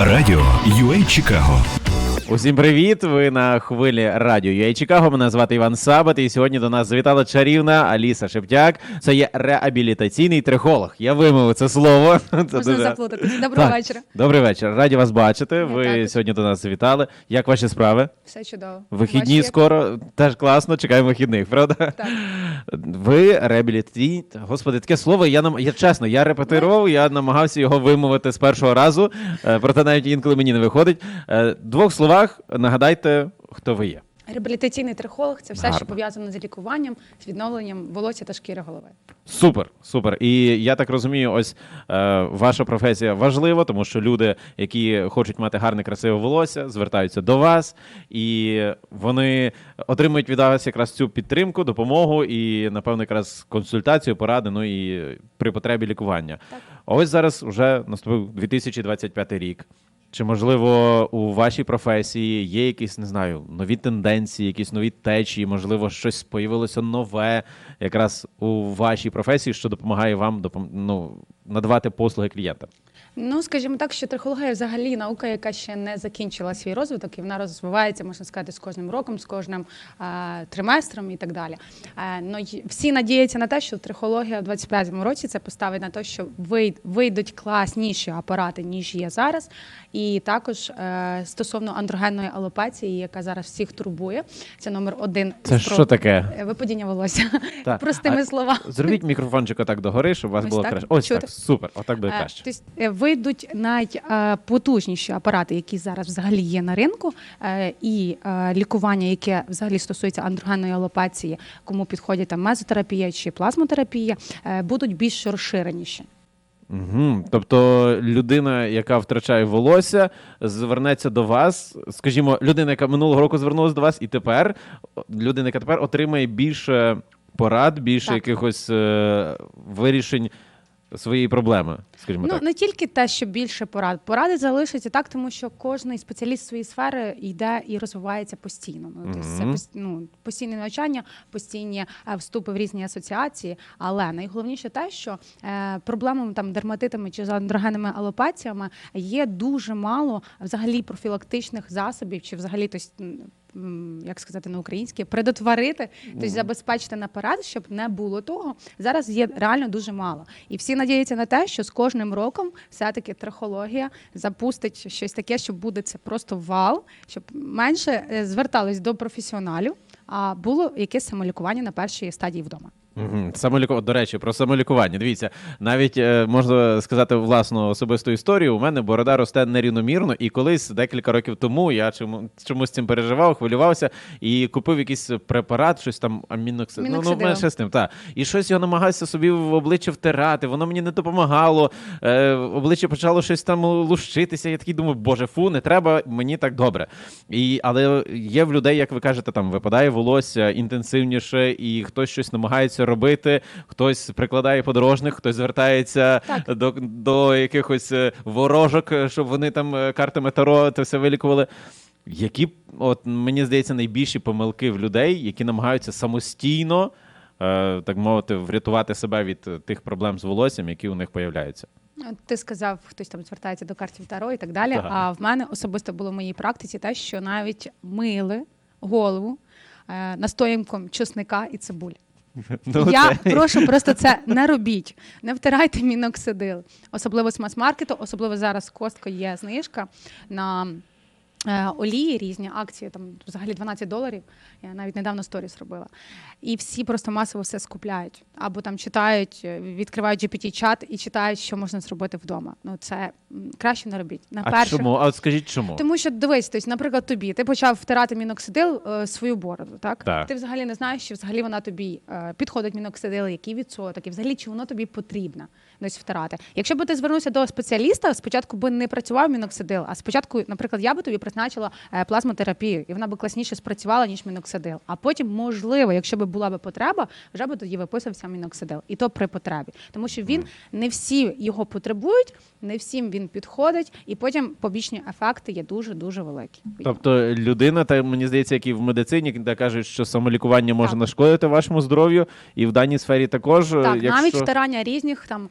Радіо UA Чикаго. Усім привіт! Ви на хвилі радіо UA Чикаго. Мене звати Іван Сабат, і сьогодні до нас завітала чарівна Аліса Шептяк. Це є реабілітаційний трихолог. Я вимовив це слово. Це Можна дуже- заплутатись. Доброго Так. вечора. Добрий вечір. Раді вас бачити. Ви також. сьогодні до нас завітали. Як ваші справи? Все чудово. Вихідні Ваші- скоро теж класно. Чекаємо вихідних, правда? Так. Ви реабілітаційний. Господи, таке слово. Я нам я чесно, я репетирував, я намагався його вимовити з першого разу. е, Проте навіть інколи мені не виходить. Е, двох словах нагадайте, хто ви є. Реабілітаційний трихолог це все, Гарно. що пов'язано з лікуванням, з відновленням волосся та шкіри голови. Супер, супер. І я так розумію, ось е, ваша професія важлива, тому що люди, які хочуть мати гарне, красиве волосся, звертаються до вас, і вони отримують від вас якраз цю підтримку, допомогу і, напевно, якраз консультацію, поради, ну і при потребі лікування. Так. Ось зараз вже наступив 2025 рік. Чи можливо у вашій професії є якісь, не знаю, нові тенденції, якісь нові течії, можливо, щось появилося нове якраз у вашій професії, що допомагає вам допом... ну, надавати послуги клієнтам? Ну, скажімо так, що трихологія взагалі наука, яка ще не закінчила свій розвиток, і вона розвивається, можна сказати, з кожним роком, з кожним е, триместром і так далі. Е, ну, всі надіються на те, що трихологія в 25-му році це поставить на те, що вий- вийдуть класніші апарати, ніж є зараз. І також е, стосовно андрогенної алопеції, яка зараз всіх турбує, це номер один. Це що таке? Е, Випадіння волосся. Так. Простими А словами. Зробіть мікрофончик отак догори, щоб у вас Ось було так? краще. Ось Чути? так, супер, отак буде Е, краще. Тобто е, вийдуть найпотужніші апарати, які зараз взагалі є на ринку, е, і е, лікування, яке взагалі стосується андрогенної алопеції, кому підходять там мезотерапія чи плазмотерапія, е, будуть більш розширеніші. Угу. Тобто людина, яка втрачає волосся, звернеться до вас. Скажімо, людина, яка минулого року звернулася до вас, і тепер людина, яка тепер отримає більше порад, більше Так. якихось е, вирішень своєї проблеми. Скажімо Ну так. не тільки те, що більше порад. Поради залишаться так, тому що кожний спеціаліст своєї сфери йде і розвивається постійно. Ну, тобто це ну, постійне навчання, постійні е, вступи в різні асоціації. Але найголовніше те, що е, проблемами там дерматитами чи з андрогенними алопаціями є дуже мало взагалі профілактичних засобів, чи взагалі тось, як сказати на українське, предотварити, тобто забезпечити наперед, щоб не було того. Зараз є реально дуже мало. І всі надіються на те, що з кожним роком все-таки трихологія запустить щось таке, що буде це просто вал, щоб менше е, звертались до професіоналів, а було якесь самолікування на першій стадії вдома. Угу. Самоліку... До речі, про самолікування. Дивіться, навіть е, можна сказати власну особисту історію. У мене борода росте нерівномірно, і колись декілька років тому я чому... чомусь цим переживав, хвилювався і купив якийсь препарат, щось там аміноксид. Ну, ну, мене ще з тим, так. І щось його намагався собі в обличчя втирати. Воно мені не допомагало. Е, обличчя почало щось там лущитися. Я такий думаю, боже, фу, не треба, мені так добре. І, але є в людей, як ви кажете, там випадає волосся інтенсивніше, і хтось щось намагається робити, хтось прикладає подорожних, хтось звертається Так. до, до якихось е, ворожок, щоб вони там е, картами Таро це все вилікували. Які, от мені здається, найбільші помилки в людей, які намагаються самостійно, е, так мовити, врятувати себе від тих проблем з волоссям, які у них появляються. Ти сказав, хтось там звертається до картів Таро і так далі. Так. А в мене особисто було в моїй практиці те, що навіть мили голову е, настоянком чесника і цибулі. Ну, Я це- прошу просто це не робіть, не втирайте міноксидил, особливо з мас-маркету, особливо зараз костко є знижка на олії, різні акції, там взагалі 12 доларів. Я навіть недавно сторіс робила. І всі просто масово все скупляють. Або там читають, е, відкривають GPT-чат і читають, що можна зробити вдома. Ну це краще не робіть. На А перших чому? А от скажіть чому? тому що дивись, тобто, наприклад, тобі ти почав втирати міноксидил е, свою бороду, так? Так. Ти взагалі не знаєш, чи взагалі вона тобі е, підходить міноксидил, який відсоток, і взагалі чи воно тобі потрібно десь втирати. Якщо би ти звернувся до спеціаліста, спочатку би не працював міноксидил, а спочатку, наприклад, я би тобі призначила е, плазмотерапію, і вона би класніше спрацювала, ніж міноксидил. А потім, можливо, якщо би була би потреба, вже би тоді виписався міноксидил. І то при потребі. Тому що він не всі його потребують, не всім він підходить, і потім побічні ефекти є дуже дуже великі. Тобто людина, та мені здається, як і в медицині, де кажуть, що самолікування може Так. нашкодити вашому здоров'ю, і в даній сфері також. е, Так, якщо... навіть втирання різних там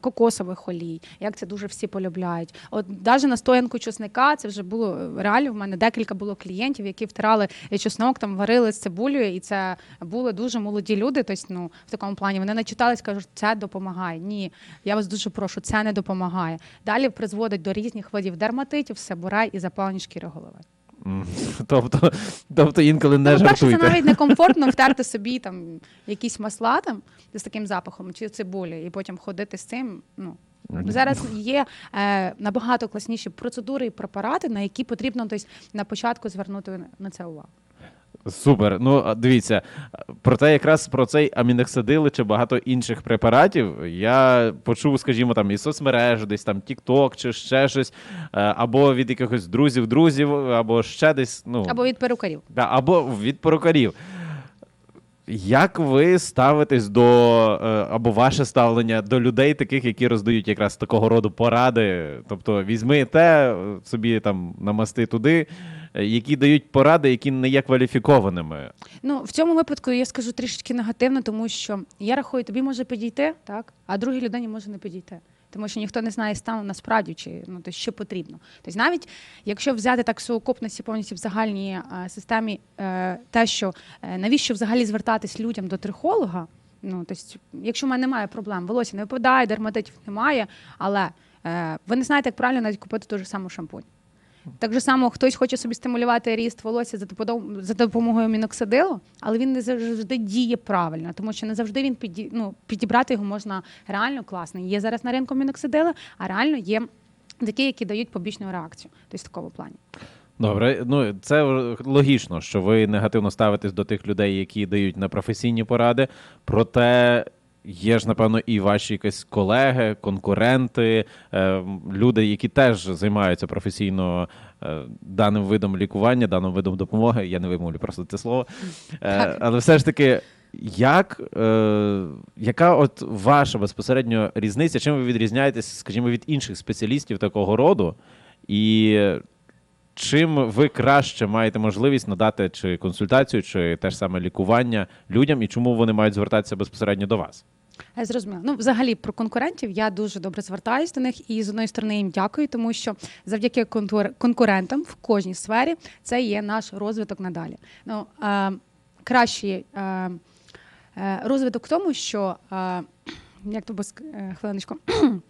кокосових олій, як це дуже всі полюбляють. От навіть настоянку чесника, це вже було е, реально. В мене декілька було клієнтів, які втирали чеснок, там варили з цибулею, і це були дуже молоді люди. Тобто, ну в такому плані вони начитались, кажуть, це допомагає. Ні, я вас дуже прошу, це не допомагає. Далі призводить до різних видів дерматитів, себорай і запалення шкіри голови. Тобто, тобто інколи не Ну, перше, це навіть некомфортно втерти собі там якісь масла там з таким запахом чи цибулі, і потім ходити з цим. Ну зараз є е, набагато класніші процедури і препарати, на які потрібно тобто, на початку звернути на це увагу. Супер. Ну дивіться, про те, якраз про цей аміноксидил чи багато інших препаратів я почув, скажімо, там із соцмереж, десь там TikTok чи ще щось, е, або від якихось друзів, друзів, або ще десь. Ну Або від перукарів. Да, або від перукарів. Як ви ставитесь до е, або ваше ставлення до людей, таких, які роздають якраз такого роду поради? Тобто візьми те, е, собі там намасти туди, е, які дають поради, які не є кваліфікованими. Ну в цьому випадку я скажу трішечки негативно, тому що я рахую, тобі може підійти, так, а другій людині може не підійти. Тому що ніхто не знає стану насправді, чи ну то що потрібно. Тобто, навіть якщо взяти так сукупності повністю в загальній е, системі, е, те, що е, навіщо взагалі звертатись людям до трихолога, ну тобто, якщо в мене немає проблем, волосся не випадає, дерматитів немає, але е, ви не знаєте, як правильно навіть купити ту ж саму шампунь. Так же само хтось хоче собі стимулювати ріст волосся за допомогою, міноксидилу, але він не завжди діє правильно, тому що не завжди він піді, ну, підібрати його можна реально класно. Є зараз на ринку міноксидили, а реально є такі, які дають побічну реакцію. Тобто в такому плані. Добре, ну це логічно, що ви негативно ставитесь до тих людей, які дають непрофесійні поради. Проте є ж, напевно, і ваші якісь колеги, конкуренти, е, люди, які теж займаються професійно е, даним видом лікування, даним видом допомоги. Я не вимовлю просто це слово. Е, але все ж таки. Як, яка от ваша безпосередньо різниця? Чим ви відрізняєтесь, скажімо, від інших спеціалістів такого роду? І чим ви краще маєте можливість надати чи консультацію, чи те ж саме лікування людям, і чому вони мають звертатися безпосередньо до вас? Я зрозуміла. Ну, взагалі, про конкурентів я дуже добре звертаюся до них, і з одної сторони їм дякую, тому що завдяки конкурентам в кожній сфері це є наш розвиток надалі. Ну, е, кращий е, е, розвиток в тому, що е, як то без е, хвилиночку.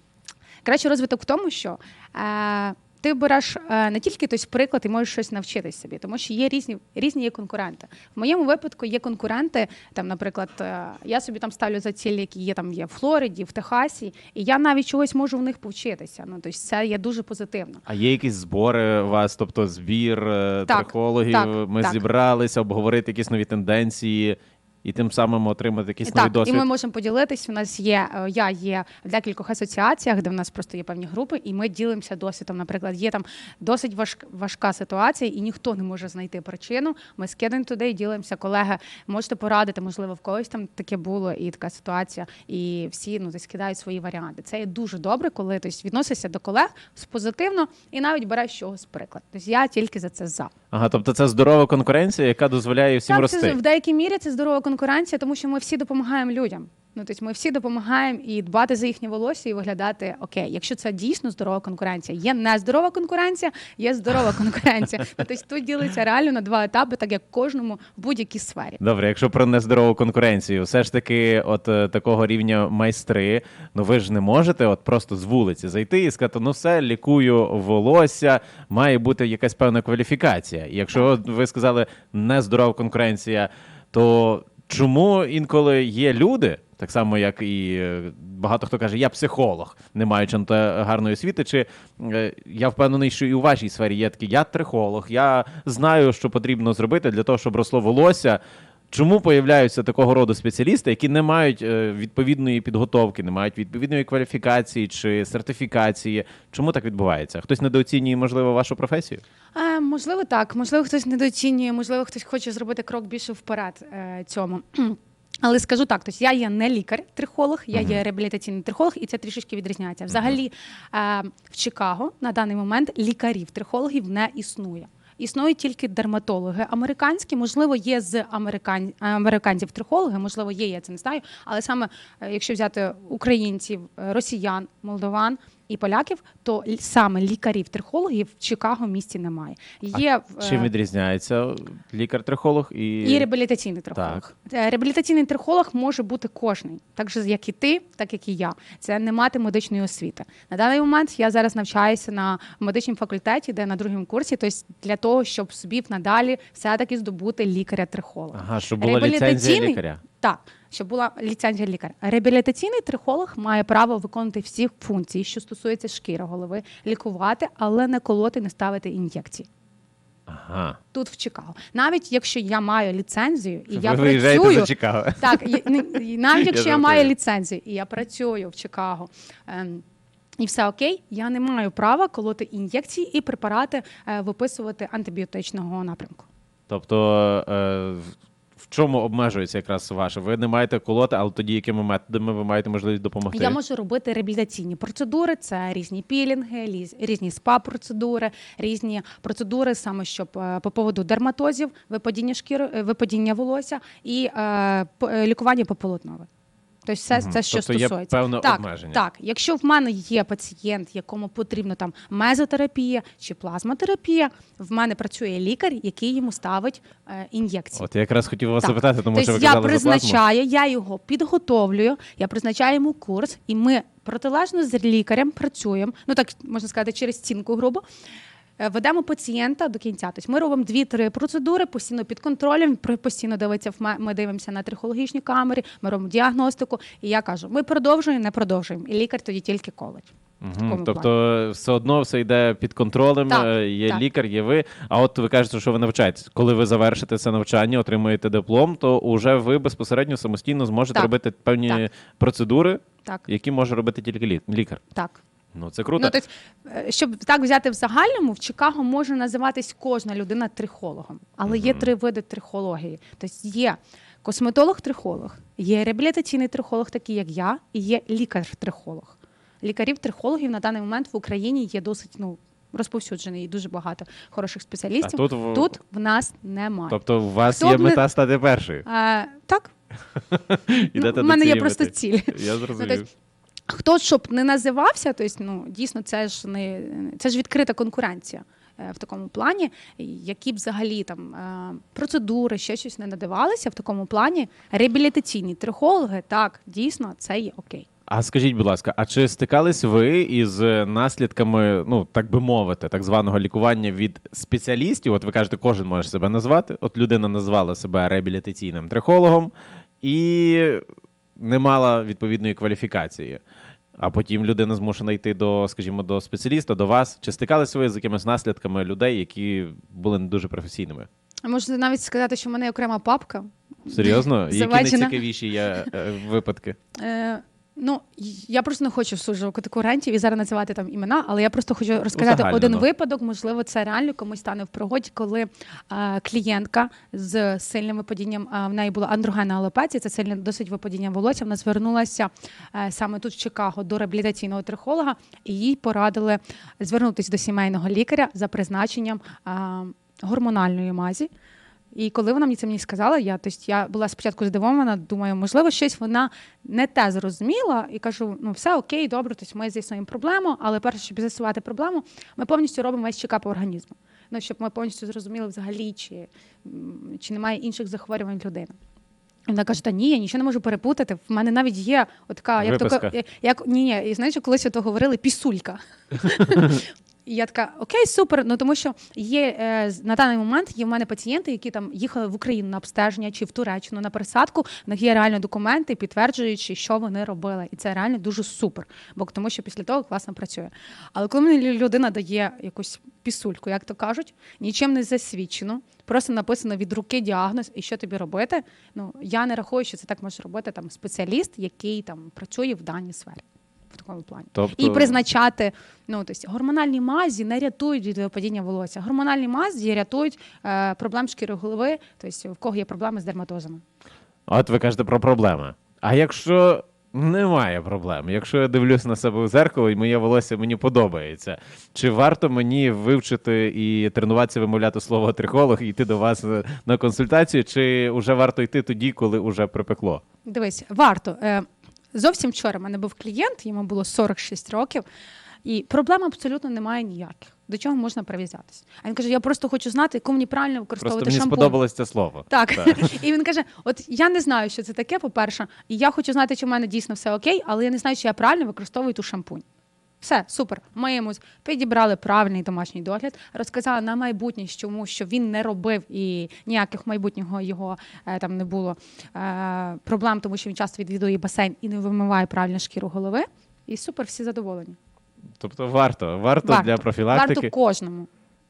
Кращий розвиток в тому, що е, ти береш е, не тільки тобто, приклад і можеш щось навчитись собі, тому що є різні різні є конкуренти. В моєму випадку є конкуренти. Там, наприклад, е, я собі там ставлю за цілі, які є там є в Флориді, в Техасі, і я навіть чогось можу в них повчитися. Ну тобто це є дуже позитивно. А є якісь збори у вас, тобто збір е, Так, трихологів? так, Ми так. зібралися обговорити якісь нові тенденції і тим самим отримати якийсь новий Так, досвід. і ми можемо поділитись. У нас є е, я є в декількох асоціаціях, де в нас просто є певні групи, і ми ділимося досвідом. Наприклад, є там досить важк, важка ситуація, і ніхто не може знайти причину. Ми скидаємо туди і ділимося. Колеги, можете порадити, можливо, в когось там таке було і така ситуація, і всі ну десь кидають свої варіанти. Це є дуже добре, коли тобто, відносишся до колег позитивно і навіть береш чогось приклад. Тобто я тільки за це за. Ага, тобто це здорова конкуренція, яка дозволяє всім Так, рости. це в деякій мірі це здорова конкуренція, тому що ми всі допомагаємо людям. Ну тобто ми всі допомагаємо і дбати за їхнє волосся і виглядати окей. Якщо це дійсно здорова конкуренція, є нездорова конкуренція, є здорова конкуренція. Тобто тут ділиться реально на два етапи, так як кожному в будь-якій сфері. Добре, якщо про нездорову конкуренцію, все ж таки, от е, такого рівня майстри, ну ви ж не можете от просто з вулиці зайти і сказати, ну все, лікую волосся, має бути якась певна кваліфікація. І якщо ви сказали нездорова конкуренція, то чому інколи є люди? Так само, як і е, багато хто каже, я психолог, не маючи на те гарної освіти. Чи е, я впевнений, що і у вашій сфері є такі, я трихолог, я знаю, що потрібно зробити для того, щоб росло волосся. Чому появляються такого роду спеціалісти, які не мають е, відповідної підготовки, не мають відповідної кваліфікації чи сертифікації? Чому так відбувається? Хтось недооцінює, можливо, вашу професію? Е, можливо, так. Можливо, хтось недооцінює, можливо, хтось хоче зробити крок більше вперед е, цьому. Але скажу так, тобто я є не лікар-трихолог, я є реабілітаційний трихолог, і це трішечки відрізняється. Взагалі, е, в Чикаго на даний момент лікарів-трихологів не існує. Існують тільки дерматологи американські, можливо, є з американ... американців трихологи, можливо, є, я це не знаю. Але саме е, якщо взяти українців, е, росіян, молдован і поляків, то саме лікарів-трихологів в Чикаго місті немає. Є в, е, Чим відрізняється лікар-трихолог і, і реабілітаційний трихолог. Е, Реабілітаційний трихолог може бути кожний, так же як і ти, так як і я. Це не мати медичної освіти. На даний момент я зараз навчаюся на медичному факультеті, де на другому курсі, тобто для того, щоб собі надалі все-таки здобути лікаря-трихолога. Ага, щоб була ліцензія лікаря. Так, щоб була ліцензія лікаря. Реабілітаційний трихолог має право виконувати всі функції, що стосуються шкіри голови, лікувати, але не колоти, не ставити ін'єкції. Ага. Тут в Чикаго. Навіть якщо я маю ліцензію і Ви я виїжджаєте працюю, за Чикаго. так, і, і навіть якщо я, жартую. маю ліцензію і я працюю в Чикаго. Ем, і все окей, я не маю права колоти ін'єкції і препарати е, виписувати антибіотичного напрямку. Тобто, е, чому обмежується якраз ваше? Ви не маєте колоти, але тоді якими методами ви маєте можливість допомогти? Я можу робити реабілітаційні процедури, це різні пілінги, різні спа-процедури, різні процедури саме щоб е, по поводу дерматозів, випадіння шкіри, е, випадіння волосся і е, е, лікування пополотнове. Тобто все Мгм. це, що Тобто є стосується. певне так, обмеження. Так, якщо в мене є пацієнт, якому потрібно там мезотерапія чи плазмотерапія, в мене працює лікар, який йому ставить е, ін'єкції. От я якраз хотів вас Так. запитати, тому що ви тобто я призначаю, я його підготовлюю, я призначаю йому курс, і ми протилежно з лікарем працюємо. Ну так можна сказати, через стінку грубо. Е, Ведемо пацієнта до кінця. Тобто ми робимо дві-три процедури постійно під контролем. Постійно дивиться ми дивимося на трихологічній камері, ми робимо діагностику. І я кажу: ми продовжуємо, не продовжуємо. І лікар тоді тільки колить. Такому Тобто, все одно все йде під контролем. Так, е, є так. лікар, є ви. А от ви кажете, що ви навчаєтесь. Коли ви завершите це навчання, отримуєте диплом, то вже ви безпосередньо самостійно зможете Так, робити певні так. процедури, Так, які може робити тільки лі- лікар. так. Ну це круто. Ну, тобто, е, щоб так взяти в загальному, в Чикаго може називатись кожна людина трихологом, але є три види трихології. Тобто є косметолог-трихолог, є реабілітаційний трихолог, такий як я, і є лікар-трихолог. Лікарів-трихологів на даний момент в Україні є досить ну, розповсюджений і дуже багато хороших спеціалістів. А тут в- тут в нас немає. Тобто, у вас Хто є не- мета стати першою. Е, так, Ідете ну, мене є просто ціль. Я зрозумів. Хто щоб не називався, тобто, ну дійсно, це ж не це ж відкрита конкуренція е, в такому плані, які б взагалі там е, процедури, ще щось не надавалися в такому плані. Реабілітаційні трихологи, так дійсно це є окей. А скажіть, будь ласка, а чи стикались ви із наслідками, ну так би мовити, так званого лікування від спеціалістів? От ви кажете, кожен може себе назвати. От людина назвала себе реабілітаційним трихологом і не мала відповідної кваліфікації. А потім людина змушена йти до, скажімо, до спеціаліста, до вас. Чи стикалися ви з якимись наслідками людей, які були не дуже професійними? Можна навіть сказати, що в мене є окрема папка. Серйозно? Які найцікавіші є е, випадки? Е, ну, я просто не хочу суджувати конкурентів і зараз називати там імена, але я просто хочу розказати Узагальнено. один випадок. Можливо, це реально комусь стане в пригоді, коли е, клієнтка з сильним випадінням е, в неї була андрогенна алопеція, це сильне досить випадіння волосся. Вона звернулася е, саме тут в Чикаго до реабілітаційного трихолога, і їй порадили звернутися до сімейного лікаря за призначенням е, гормональної мазі. І коли вона мені це мені сказала, я тобто я була спочатку здивована, думаю, можливо, щось вона не те зрозуміла, і кажу: ну все окей, добре, тобто ми з'ясуємо проблему, але перше, щоб з'ясувати проблему, ми повністю робимо весь чекап організму. Ну, щоб ми повністю зрозуміли взагалі, чи, чи немає інших захворювань людини. Вона каже: та ні, я нічого не можу перепутати. В мене навіть є от така, як то Виписка. ка- як ні, ні, і знаєш, колись то говорили пісулька. І я така, окей, супер. Ну тому що є е, на даний момент є в мене пацієнти, які там їхали в Україну на обстеження чи в Туреччину на пересадку. В них є реально документи, підтверджуючи, що вони робили. І це реально дуже супер. Бо тому що після того класно працює. Але коли мені людина дає якусь пісульку, як то кажуть, нічим не засвідчено, просто написано від руки діагноз і що тобі робити. Ну я не рахую, що це так може робити там спеціаліст, який там працює в даній сфері. В такому плані Тобто- і призначати ну тобто, гормональні мазі не рятують від випадіння волосся. Гормональні мазі рятують е, проблем шкіри голови, тобто в кого є проблеми з дерматозами. От ви кажете про проблеми. А якщо немає проблем, якщо я дивлюсь на себе в зеркало і моє волосся мені подобається, чи варто мені вивчити і тренуватися вимовляти слово трихолог і йти до вас е, на консультацію, чи вже варто йти тоді, коли вже припекло? Дивись, варто. Зовсім вчора в мене був клієнт, йому було 46 років, і проблем абсолютно немає ніяких. До чого можна прив'язатись? А він каже: я просто хочу знати, яку мені правильно Просто використовувати мені шампунь. сподобалось це слово. Так. і він каже: От я не знаю, що це таке, по-перше, і я хочу знати, чи в мене дійсно все окей, але я не знаю, чи я правильно використовую ту шампунь. Все, супер. Миємось, підібрали правильний домашній догляд, розказала на майбутнє, чому що він не робив і ніяких майбутнього його е, там не було е, проблем, тому що він часто відвідує басейн і не вимиває правильно шкіру голови. І супер, всі задоволені. Тобто варто, варто, для профілактики. Варто кожному.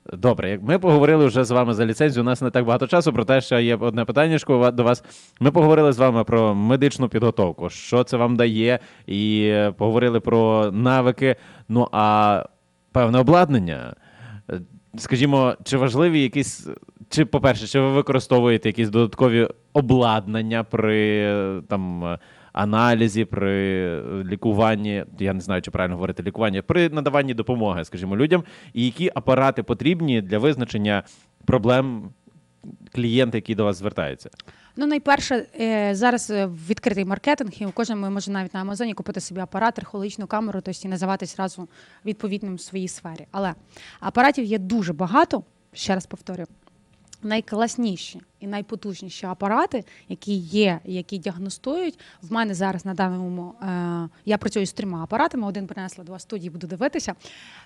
Добре, як ми поговорили вже з вами за ліцензію. У нас не так багато часу. Проте ще є одне питання до вас. Ми поговорили з вами про медичну підготовку, що це вам дає, і е, поговорили про навики. Ну а певне обладнання. Е, Скажімо, чи важливі якісь, чи, по-перше, чи ви використовуєте якісь додаткові обладнання при е, там аналізі, при е, лікуванні, я не знаю, чи правильно говорити лікування, при надаванні допомоги, скажімо, людям, і які апарати потрібні для визначення проблем клієнта, який до вас звертається? Ну, найперше, е, зараз е, відкритий маркетинг, і кожен може навіть на Амазоні купити собі апарат, трихологічну камеру, тобто і називатись разом відповідним в своїй сфері. Але апаратів є дуже багато, ще раз повторю. Найкласніші і найпотужніші апарати, які є, які діагностують. В мене зараз на даному е, я працюю з трьома апаратами. Один принесла два студії, буду дивитися.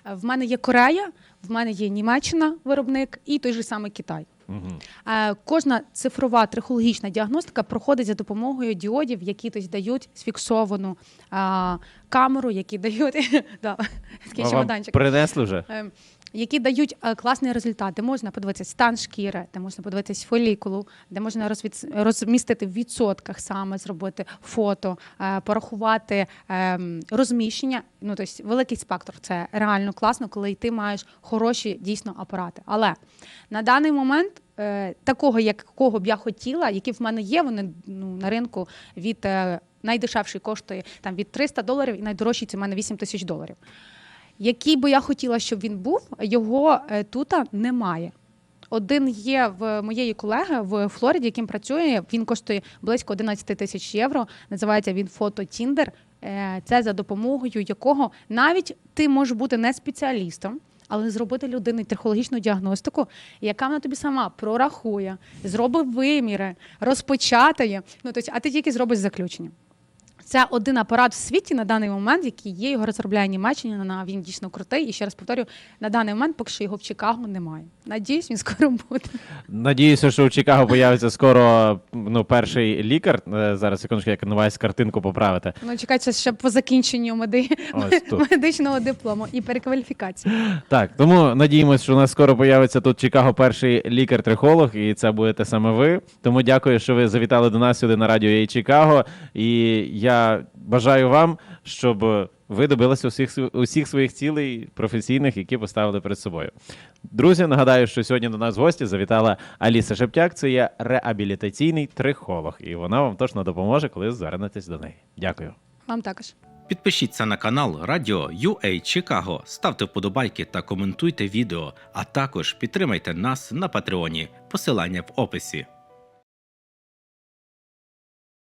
Е, В мене є Корея, в мене є Німеччина, виробник, і той же самий Китай. Угу. Е, Кожна цифрова трихологічна діагностика проходить за допомогою діодів, які тобто, дають сфіксовану а, камеру, які дають да, такий чемоданчик. принесли вже? Які дають е, класний результат, де можна подивитися стан шкіри, де можна подивитись фолікулу, де можна розмістити в відсотках саме зробити фото, е, порахувати е, розміщення. Ну тобто великий спектр. Це реально класно, коли ти маєш хороші дійсно апарати. Але на даний момент е, такого, якого б я хотіла, які в мене є, вони ну, на ринку від найдешевший коштує там від 300 доларів, і найдорожчий це в мене 8 тисяч доларів. Який би я хотіла, щоб він був, його е, тут немає. Один є в моєї колеги в Флориді, яким працює. Він коштує близько 11 тисяч євро. Називається він фото Тіндер. Е, Це за допомогою якого навіть ти можеш бути не спеціалістом, але зробити людині трихологічну діагностику, яка вона тобі сама прорахує, зробить виміри, розпочатає. Ну тобто, а ти тільки зробиш заключення. Це один апарат в світі на даний момент, який є, його розробляє Німеччина. На він дійсно крутий. І ще раз повторю, на даний момент поки що його в Чикаго немає. Надіюсь, він скоро буде. Надіюся, що у Чикаго появиться скоро ну, перший лікар. Е, Зараз секундочку, як намагаюся картинку поправити. Ну чекайте ще по закінченню меди... Медичного диплому і перекваліфікації. Так, тому надіємося, що у нас скоро появиться тут Чикаго перший лікар-трихолог, і це будете саме ви. Тому дякую, що ви завітали до нас сюди на радіо Чикаго. І я бажаю вам, щоб ви добилися усіх, усіх своїх цілей професійних, які поставили перед собою. Друзі, нагадаю, що сьогодні до нас в гості завітала Аліса Шептяк. Це є реабілітаційний трихолог, і вона вам точно допоможе, коли звернетесь до неї. Дякую. Вам також. Підпишіться на канал Радіо UA Чикаго, ставте вподобайки та коментуйте відео, а також підтримайте нас на Патреоні. Посилання в описі.